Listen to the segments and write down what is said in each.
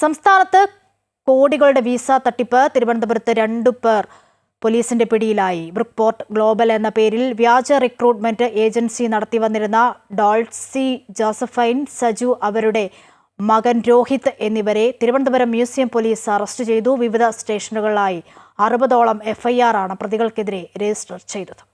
സംസ്ഥാനത്ത് കോടികളുടെ വിസ തട്ടിപ്പ്. തിരുവനന്തപുരത്ത് രണ്ടു പേർ പോലീസിന്റെ പിടിയിലായി. ബ്രിക്പോർട്ട് ഗ്ലോബൽ എന്ന പേരിൽ വ്യാജ റിക്രൂട്ട്മെന്റ് ഏജൻസി നടത്തി വന്നിരുന്ന ഡോൾസി ജോസഫൈൻ സജു അവരുടെ മകൻ രോഹിത് എന്നിവരെ തിരുവനന്തപുരം മ്യൂസിയം പോലീസ് അറസ്റ്റ് ചെയ്തു. വിവിധ സ്റ്റേഷനുകളിലായി അറുപതോളം എഫ്ഐആർ ആണ് പ്രതികൾക്കെതിരെ രജിസ്റ്റർ ചെയ്തത്.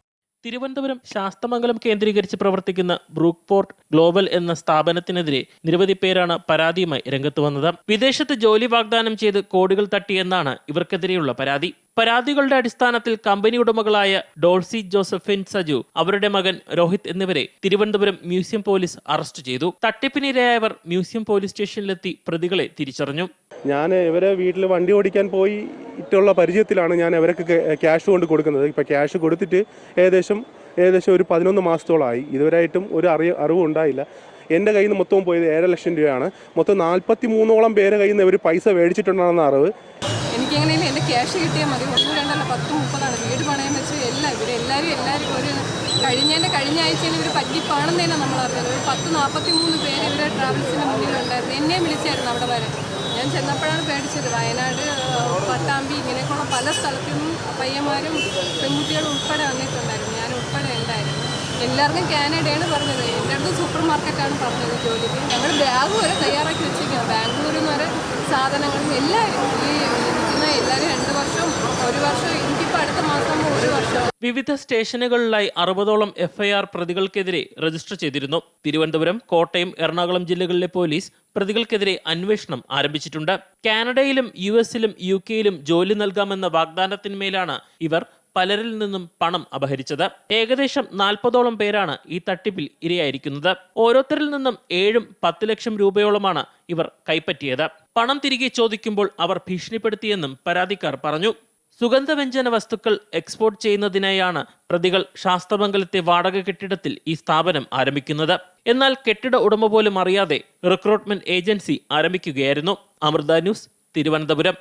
തിരുവനന്തപുരം ശാസ്തമംഗലം കേന്ദ്രീകരിച്ച് പ്രവർത്തിക്കുന്ന ബ്രൂക്ക് പോർട്ട് ഗ്ലോബൽ എന്ന സ്ഥാപനത്തിനെതിരെ നിരവധി പേരാണ് പരാതിയുമായി രംഗത്ത് വന്നത്. വിദേശത്ത് ജോലി വാഗ്ദാനം ചെയ്ത് കോടികൾ തട്ടിയെന്നാണ് ഇവർക്കെതിരെയുള്ള പരാതി. പരാതികളുടെ അടിസ്ഥാനത്തിൽ കമ്പനി ഉടമകളായ ഡോൾസി ജോസഫിൻ സജു അവരുടെ മകൻ രോഹിത് എന്നിവരെ തിരുവനന്തപുരം മ്യൂസിയം പോലീസ് അറസ്റ്റ് ചെയ്തു. തട്ടിപ്പിനിരയായവർ മ്യൂസിയം പോലീസ് സ്റ്റേഷനിലെത്തി പ്രതികളെ തിരിച്ചറിഞ്ഞു. ഞാൻ ഇവരെ വീട്ടിൽ വണ്ടി ഓടിക്കാൻ പോയി ഇട്ടുള്ള പരിചയത്തിലാണ് ഞാൻ അവർക്ക് ക്യാഷ് കൊണ്ട് കൊടുക്കുന്നത്. ഇപ്പം ക്യാഷ് കൊടുത്തിട്ട് ഏകദേശം ഏകദേശം ഒരു പതിനൊന്ന് മാസത്തോളമായി ഇതുവരെയായിട്ടും ഒരു അറിയ അറിവും ഉണ്ടായില്ല. എന്റെ കയ്യിൽ നിന്ന് മൊത്തം പോയത് ഏഴര ലക്ഷം രൂപയാണ്. മൊത്തം നാൽപ്പത്തി മൂന്നോളം പേരെ കയ്യിൽ നിന്ന് ഇവർ പൈസ മേടിച്ചിട്ടുണ്ടെന്ന അറിവ്. എനിക്കെങ്ങനെയും എന്റെ ക്യാഷ് കിട്ടിയാൽ മതി. ഒന്നും രണ്ടല്ല പത്ത് മുപ്പതാണ്. വീട് പണയം വെച്ച് എല്ലാം ഇവർ എല്ലാവരും എല്ലാവരും ഒരു കഴിഞ്ഞതിന്റെ കഴിഞ്ഞ ആഴ്ചയിൽ ഇവർ പറ്റിപ്പാണെന്ന് തന്നെ നമ്മൾ അറിഞ്ഞത് ഒരു പത്ത് നാൽപ്പത്തി മൂന്ന് പേര് ഇവരുടെ ട്രാവൽസിന്റെ മുന്നിലുണ്ടായിരുന്നു. എന്നെ വിളിച്ചായിരുന്നു അവിടെ വരെ ഞാൻ ചെന്നപ്പോഴാണ് പേടിച്ചത്. വയനാട് പട്ടാമ്പി ഇങ്ങനെയൊക്കെയുള്ള പല സ്ഥലത്തു പയ്യന്മാരും പെൺകുട്ടികളും ഉൾപ്പെടെ വന്നിട്ടുണ്ടായിരുന്നു. ഞാൻ ഉൾപ്പെടെ ഉണ്ടായിരുന്നു. എല്ലാവർക്കും കാനഡയാണ് പറഞ്ഞത്. എന്റെ അടുത്ത് സൂപ്പർ മാർക്കറ്റാണ് പറഞ്ഞത് ജോലിക്ക്. ഞങ്ങൾ ബാഗ് വരെ തയ്യാറാക്കി വെച്ചിരിക്കുകയാണ് ബാംഗ്ലൂരിൽ നിന്ന് വരെ സാധനങ്ങളും എല്ലാവരും ഈ നിൽക്കുന്ന എല്ലാവരും രണ്ട് വർഷം ഒരു വർഷം എനിക്കിപ്പോൾ അടുത്ത മാസം ഒരു വർഷം വിവിധ സ്റ്റേഷനുകളിലായി അറുപതോളം എഫ്ഐആർ പ്രതികൾക്കെതിരെ രജിസ്റ്റർ ചെയ്തിരുന്നു. തിരുവനന്തപുരം കോട്ടയം എറണാകുളം ജില്ലകളിലെ പോലീസ് പ്രതികൾക്കെതിരെ അന്വേഷണം ആരംഭിച്ചിട്ടുണ്ട്. കാനഡയിലും യു എസിലും യു കെയിലും ജോലി നൽകാമെന്ന വാഗ്ദാനത്തിന്മേലാണ് ഇവർ പലരിൽ നിന്നും പണം അപഹരിച്ചത്. ഏകദേശം നാൽപ്പതോളം പേരാണ് ഈ തട്ടിപ്പിൽ ഇരയായിരിക്കുന്നത്. ഓരോരുത്തരിൽ നിന്നും ഏഴും പത്ത് ലക്ഷം രൂപയോളമാണ് ഇവർ കൈപ്പറ്റിയത്. പണം തിരികെ ചോദിക്കുമ്പോൾ അവർ ഭീഷണിപ്പെടുത്തിയെന്നും പരാതിക്കാർ പറഞ്ഞു. സുഗന്ധവ്യഞ്ജന വസ്തുക്കൾ എക്സ്പോർട്ട് ചെയ്യുന്നതിനായാണ് പ്രതികൾ ശാസ്ത്രമംഗലത്തെ വാടക കെട്ടിടത്തിൽ ഈ സ്ഥാപനം ആരംഭിക്കുന്നത്. എന്നാൽ കെട്ടിട ഉടമ പോലും അറിയാതെ റിക്രൂട്ട്മെന്റ് ഏജൻസി ആരംഭിക്കുകയായിരുന്നു. അമൃത ന്യൂസ് തിരുവനന്തപുരം.